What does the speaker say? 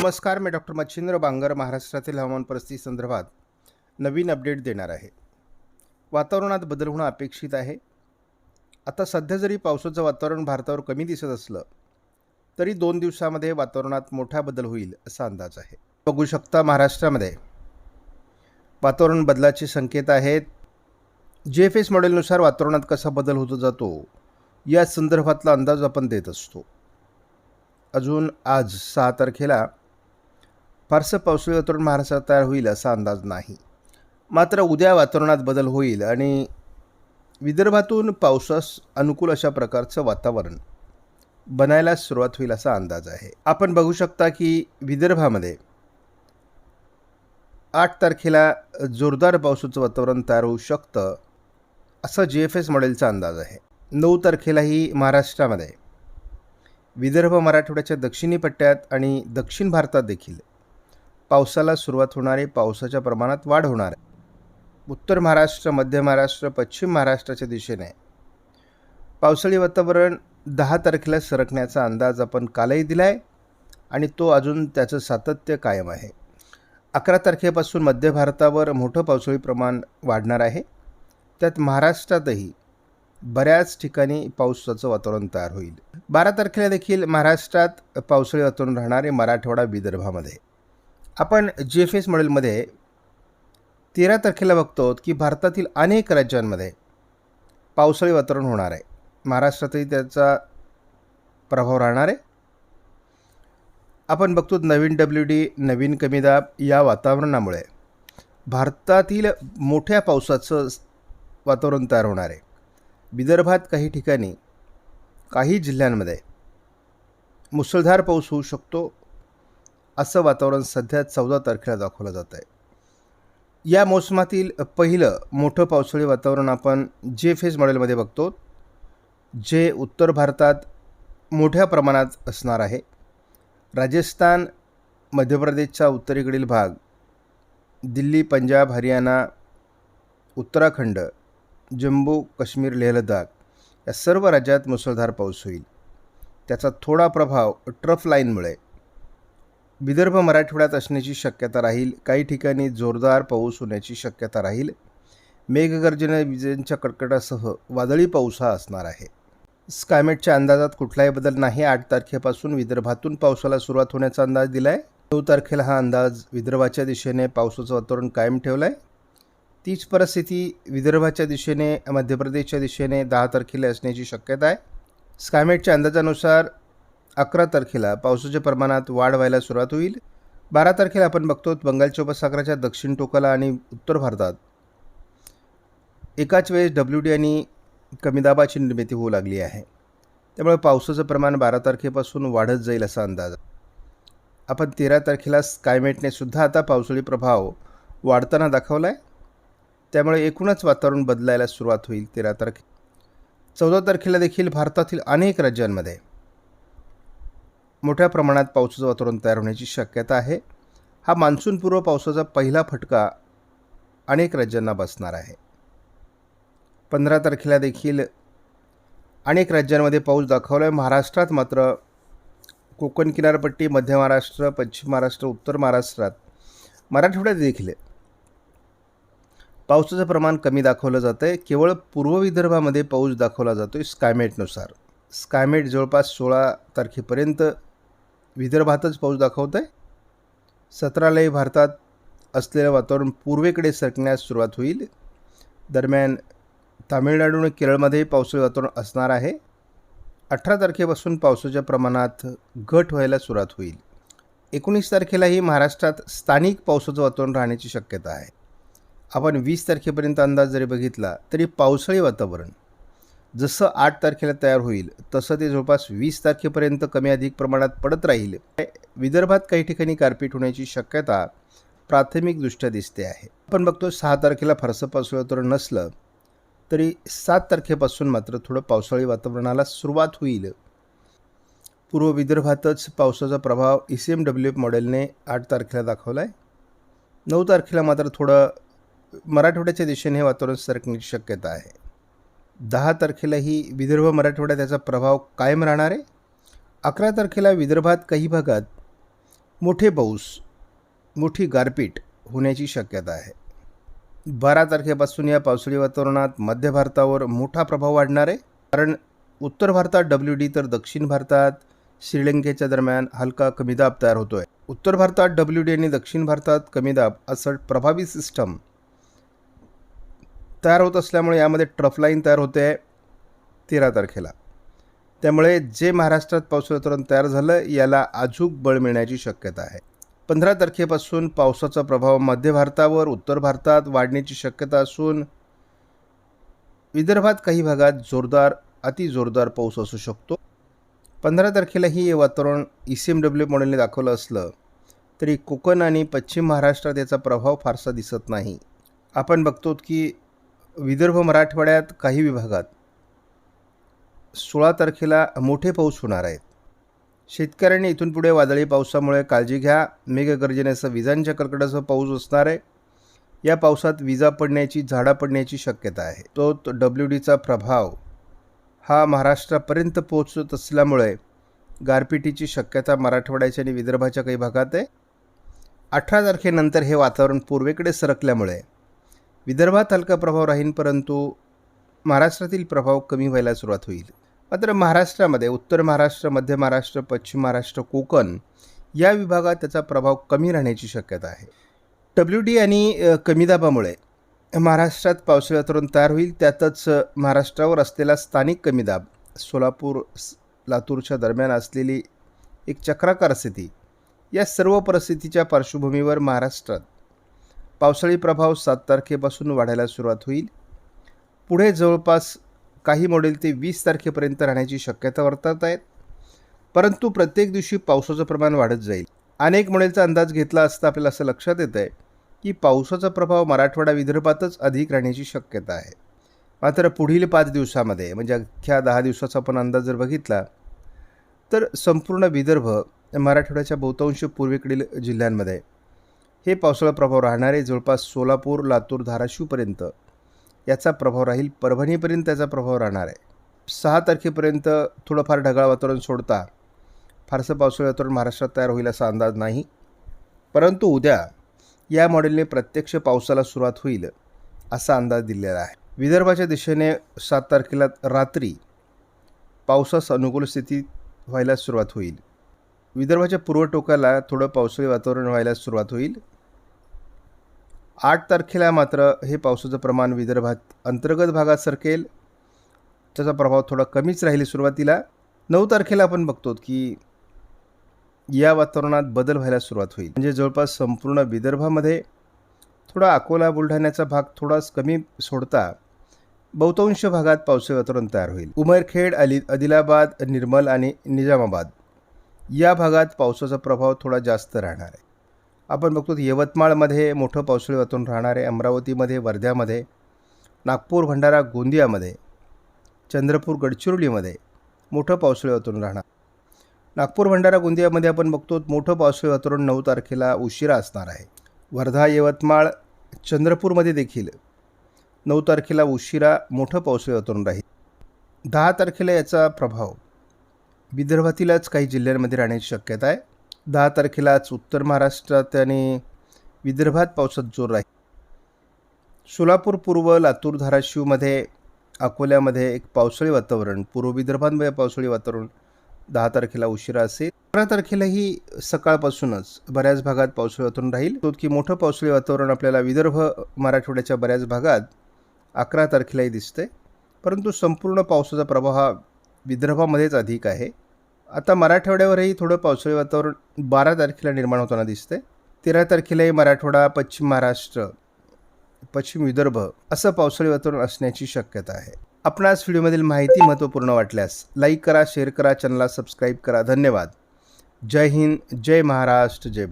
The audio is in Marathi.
नमस्कार मी डॉक्टर मच्छिंद्र बांगर महाराष्ट्रातील हवामान परिस्थिती संदर्भात नवीन अपडेट देणार आहे. वातावरणात बदल होणं अपेक्षित आहे. आता सध्या जरी पावसाचं वातावरण भारतावर कमी दिसत असलं तरी दोन दिवसामध्ये वातावरणात मोठा बदल होईल असा अंदाज आहे. बघू शकता महाराष्ट्रामध्ये वातावरण बदलाचे संकेत आहेत. जे एफ एस मॉडेलनुसार वातावरणात कसा बदल होतो जातो या संदर्भातला अंदाज आपण देत असतो. अजून आज सहा तारखेला फारसं पावसाळी वातावरण महाराष्ट्रात तयार होईल असा अंदाज नाही. मात्र उद्या वातावरणात बदल होईल आणि विदर्भातून पावसास अनुकूल अशा प्रकारचं वातावरण बनायला सुरुवात होईल असा अंदाज आहे. आपण बघू शकता की विदर्भामध्ये आठ तारखेला जोरदार पावसाचं वातावरण तयार होऊ शकतं असा जी एफ एस मॉडेलचा अंदाज आहे. नऊ तारखेलाही महाराष्ट्रामध्ये विदर्भ मराठवाड्याच्या दक्षिणी पट्ट्यात आणि दक्षिण भारतात देखील पावसाला सुरुवात होणारी पावसाच्या प्रमाणात वाढ होणार आहे. उत्तर महाराष्ट्र मध्य महाराष्ट्र पश्चिम महाराष्ट्राच्या दिशेने. पावसाळी वातावरण दहा तारखेला सरकण्याचा अंदाज आपण कालही दिला आहे आणि तो अजून त्याचं सातत्य कायम आहे. अकरा तारखेपासून मध्य भारतावर मोठं पावसाळी प्रमाण वाढणार आहे. त्यात महाराष्ट्रातही बऱ्याच ठिकाणी पावसाचं वातावरण तयार होईल. बारा तारखेला देखील महाराष्ट्रात पावसाळी वातावरण राहणारे मराठवाडा विदर्भामध्ये. आपण जी एफ एस मॉडेलमध्ये तेरा तारखेला बघतो की भारतातील अनेक राज्यांमध्ये पावसाळी वातावरण होणार आहे. महाराष्ट्रातही त्याचा प्रभाव राहणार आहे. आपण बघतो नवीन डब्ल्यू डी नवीन कमी दाब या वातावरणामुळे भारतातील मोठ्या पावसाचं वातावरण तयार होणार आहे. विदर्भात काही ठिकाणी काही जिल्ह्यांमध्ये मुसळधार पाऊस होऊ शकतो. असं वातावरण सध्या चौदा तारखेला दाखवलं जात आहे. या मोसमातील पहिलं मोठं पावसाळी वातावरण आपण जे फेज मॉडेलमध्ये बघतो जे उत्तर भारतात मोठ्या प्रमाणात असणार आहे. राजस्थान मध्य प्रदेशचा उत्तरेकडील भाग दिल्ली पंजाब हरियाणा उत्तराखंड जम्मू काश्मीर लेह लडाख या सर्व राज्यात मुसळधार पाऊस होईल. त्याचा थोडा प्रभाव ट्रफ लाईनमुळे विदर्भ मराठवाड्यात असण्याची शक्यता राहील. काही ठिकाणी जोरदार पाऊस होण्याची शक्यता राहील. मेघगर्जने विजेंच्या कडकडासह वादळी पाऊस हा असणार आहे. स्कायमेटच्या अंदाजात कुठलाही बदल नाही. आठ तारखेपासून विदर्भातून पावसाला सुरुवात होण्याचा अंदाज दिला आहे नऊ तारखेला हा अंदाज विदर्भाच्या दिशेने पावसाचं वातावरण कायम ठेवलं आहे तीच परिस्थिती विदर्भाच्या दिशेने मध्य प्रदेशच्या दिशेने दहा तारखेला असण्याची शक्यता आहे. स्कायमेटच्या अंदाजानुसार अकरा तारखेला पावसाच्या प्रमाणात वाढ व्हायला सुरुवात होईल. बारा तारखेला आपण बघतो बंगालच्या उपसागराच्या दक्षिण टोकाला आणि उत्तर भारतात. एकाच वेळेस डब्ल्यू डी आणि कमी दाबाची निर्मिती होऊ लागली आहे. त्यामुळे पावसाचं प्रमाण बारा तारखेपासून वाढत जाईल असा अंदाज. आपण तेरा तारखेला स्कायमेटने सुद्धा आता पावसाळी प्रभाव वाढताना दाखवला आहे त्यामुळे एकूणच वातावरण बदलायला सुरुवात होईल तेरा तारखे. चौदा तारखेला देखील भारतातील अनेक राज्यांमध्ये मोठ्या प्रमाणात पावसाचं वातावरण तयार होण्याची शक्यता आहे. हा मान्सूनपूर्व पावसाचा पहिला फटका अनेक राज्यांना बसणार आहे. पंधरा तारखेला देखील अनेक राज्यांमध्ये पाऊस दाखवला आहे महाराष्ट्रात मात्र कोकण किनारपट्टी मध्य महाराष्ट्र पश्चिम महाराष्ट्र उत्तर महाराष्ट्रात मराठवाड्यात देखील पावसाचं प्रमाण कमी दाखवलं जातं आहे केवळ पूर्व विदर्भामध्ये पाऊस दाखवला जातो आहे स्कायमेटनुसार. स्कायमेट जवळपास सोळा तारखेपर्यंत विदर्भातच पाऊस दाखवत आहे. सतरालाही भारतात असलेलं वातावरण पूर्वेकडे सरकण्यास सुरुवात होईल. दरम्यान तामिळनाडू आणि केरळमध्येही पावसाळी वातावरण असणार आहे. अठरा तारखेपासून पावसाच्या प्रमाणात घट व्हायला सुरुवात होईल. एकोणीस तारखेलाही महाराष्ट्रात स्थानिक पावसाचं वातावरण राहण्याची शक्यता आहे. आपण वीस तारखेपर्यंत अंदाज जरी बघितला तरी पावसाळी वातावरण जसं आठ तारखेला तयार होईल तसं ते जवळपास वीस तारखेपर्यंत कमी अधिक प्रमाणात पडत राहील. विदर्भात काही ठिकाणी गारपीट होण्याची शक्यता प्राथमिकदृष्ट्या दिसते आहे. आपण बघतो सहा तारखेला फारसं पावसाळी वातावरण नसलं तरी सात तारखेपासून मात्र थोडं पावसाळी वातावरणाला सुरुवात होईल. पूर्व विदर्भातच पावसाचा प्रभाव E C M W F मॉडेलने आठ तारखेला दाखवला आहे नऊ तारखेला मात्र थोडं मराठवाड्याच्या दिशेने हे वातावरण सरकण्याची शक्यता आहे. दहा तारखेलाही विदर्भ मराठवाड्यात त्याचा प्रभाव कायम राहणार आहे. अकरा तारखेला विदर्भात काही भागात मोठे पाऊस मोठी गारपीट होण्याची शक्यता आहे. बारा तारखेपासून या पावसाळी वातावरणात मध्य भारतावर मोठा प्रभाव वाढणार आहे. कारण उत्तर भारतात डब्ल्यू डी तर दक्षिण भारतात श्रीलंकेच्या दरम्यान हलका कमी दाब तयार होतो आहे उत्तर भारतात डब्ल्यू डी आणि दक्षिण भारतात कमी दाब असं प्रभावी सिस्टम तयार होत असल्यामुळे यामध्ये ट्रफलाईन तयार होते आहे तेरा तारखेला. त्यामुळे जे महाराष्ट्रात पावसाचं वातावरण तयार झालं याला अजूक बळ मिळण्याची शक्यता आहे. पंधरा तारखेपासून पावसाचा प्रभाव मध्य भारतावर उत्तर भारतात वाढण्याची शक्यता असून विदर्भात काही भागात जोरदार अति जोरदार पाऊस असू शकतो. पंधरा तारखेलाही हे वातावरण ई सी एम डब्ल्यू मॉडेलने दाखवलं असलं तरी कोकण आणि पश्चिम महाराष्ट्रात याचा प्रभाव फारसा दिसत नाही. आपण बघतो की विदर्भ मराठवाड्यात काही विभागात सोळा तारखेला मोठे पाऊस होणार आहेत. शेतकऱ्यांनी इथून पुढे वादळी पावसामुळे काळजी घ्या. मेघगर्जनेसह विजांच्या कडकडासह पाऊस असणार आहे. या पावसात विजा पडण्याची झाडा पडण्याची शक्यता आहे. तो डब्ल्यू डीचा प्रभाव हा महाराष्ट्रापर्यंत पोहोचत असल्यामुळे गारपिटीची शक्यता मराठवाड्याच्या आणि विदर्भाच्या काही भागात आहे. अठरा तारखेनंतर हे वातावरण पूर्वेकडे सरकल्यामुळे विदर्भात हलका प्रभाव राहील परंतु महाराष्ट्रातील प्रभाव कमी व्हायला सुरुवात होईल. मात्र महाराष्ट्रामध्ये उत्तर महाराष्ट्र मध्य महाराष्ट्र पश्चिम महाराष्ट्र कोकण या विभागात त्याचा प्रभाव कमी राहण्याची शक्यता आहे. डब्ल्यू डी आणि कमी दाबामुळे महाराष्ट्रात पावसाळी वातावरण तयार होईल. त्यातच महाराष्ट्रावर असलेला स्थानिक कमी दाब सोलापूर लातूरच्या दरम्यान असलेली एक चक्राकार स्थिती या सर्व परिस्थितीच्या पार्श्वभूमीवर महाराष्ट्रात पावसाळी प्रभाव सात तारखेपासून वाढायला सुरुवात होईल. पुढे जवळपास काही मॉडेल ते वीस तारखेपर्यंत राहण्याची शक्यता वर्तवत आहेत. परंतु प्रत्येक दिवशी पावसाचं प्रमाण वाढत जाईल. अनेक मॉडेलचा अंदाज घेतला असता आपल्याला असं लक्षात येतं आहे की पावसाचा प्रभाव मराठवाडा विदर्भातच अधिक राहण्याची शक्यता आहे. मात्र पुढील पाच दिवसामध्ये म्हणजे अख्ख्या दहा दिवसाचा आपण अंदाज जर बघितला तर संपूर्ण विदर्भ मराठवाड्याच्या बहुतांश पूर्वेकडील जिल्ह्यांमध्ये हे पावसाळा प्रभाव राहणार आहे जवळपास सोलापूर लातूर धाराशिवपर्यंत याचा प्रभाव राहील. परभणीपर्यंत त्याचा प्रभाव राहणार आहे. सहा तारखेपर्यंत थोडंफार ढगाळ वातावरण सोडता फारसं पावसाळी वातावरण महाराष्ट्रात तयार होईल असा अंदाज नाही. परंतु उद्या या मॉडेलने प्रत्यक्ष पावसाला सुरुवात होईल असा अंदाज दिलेला आहे. विदर्भाच्या दिशेने सात तारखेला रात्री पावसास अनुकूल स्थिती व्हायला सुरुवात होईल. विदर्भाच्या पूर्व टोकाला थोडं पावसाळी वातावरण व्हायला सुरुवात होईल. आठ तारखेला मात्र हे पावसाचं प्रमाण विदर्भात अंतर्गत भागात सरकेल. त्याचा प्रभाव थोडा कमीच राहील सुरुवातीला. नऊ तारखेला आपण बघतो की या वातावरणात बदल व्हायला सुरुवात होईल. म्हणजे जवळपास संपूर्ण विदर्भामध्ये थोडा अकोला बुलढाण्याचा भाग थोडाच कमी सोडता बहुतांश भागात पावसाळी वातावरण तयार होईल. उमरखेड अली आदिलाबाद निर्मल आणि निजामाबाद या भागात पावसाचा प्रभाव थोडा जास्त राहणार आहे. आपण बघतो यवतमाळमध्ये मोठं पावसाळी वातावरण राहणार आहे. अमरावतीमध्ये वर्ध्यामध्ये नागपूर भंडारा गोंदियामध्ये चंद्रपूर गडचिरोलीमध्ये मोठं पावसाळी वातावरण राहणार. नागपूर भंडारा गोंदियामध्ये आपण बघतो मोठं पावसाळी वातावरण नऊ तारखेला उशिरा असणार आहे. वर्धा यवतमाळ चंद्रपूरमध्ये देखील नऊ तारखेला उशिरा मोठं पावसाळी वातावरण राहील. दहा तारखेला याचा प्रभाव विदर्भातीलच काही जिल्ह्यांमध्ये राहण्याची शक्यता आहे. दहा तारखेलाच उत्तर महाराष्ट्रात आणि विदर्भात पावसात जोर राहील सोलापूर पूर्व लातूर धाराशिवमध्ये अकोल्यामध्ये एक पावसाळी वातावरण पूर्व विदर्भांमध्ये पावसाळी वातावरण दहा तारखेला उशिरा असेल. अकरा तारखेलाही सकाळपासूनच बऱ्याच भागात पावसाळी वातावरण राहील. तो की मोठं पावसाळी वातावरण आपल्याला विदर्भ मराठवाड्याच्या बऱ्याच भागात अकरा तारखेलाही दिसतंय. परंतु संपूर्ण पावसाचा प्रभाव हा विदर्भामध्येच अधिक आहे. आता मराठवाड्यावरही थोडं पावसाळी वातावरण बारा तारखेला निर्माण होताना दिसते तेरा तारखेलाही मराठवाडा पश्चिम महाराष्ट्र पश्चिम विदर्भ असं पावसाळी वातावरण असण्याची शक्यता आहे. आपणास व्हिडिओमधील माहिती महत्त्वपूर्ण वाटल्यास लाईक करा शेअर करा चॅनलला सबस्क्राईब करा. धन्यवाद. जय हिंद जय महाराष्ट्र जय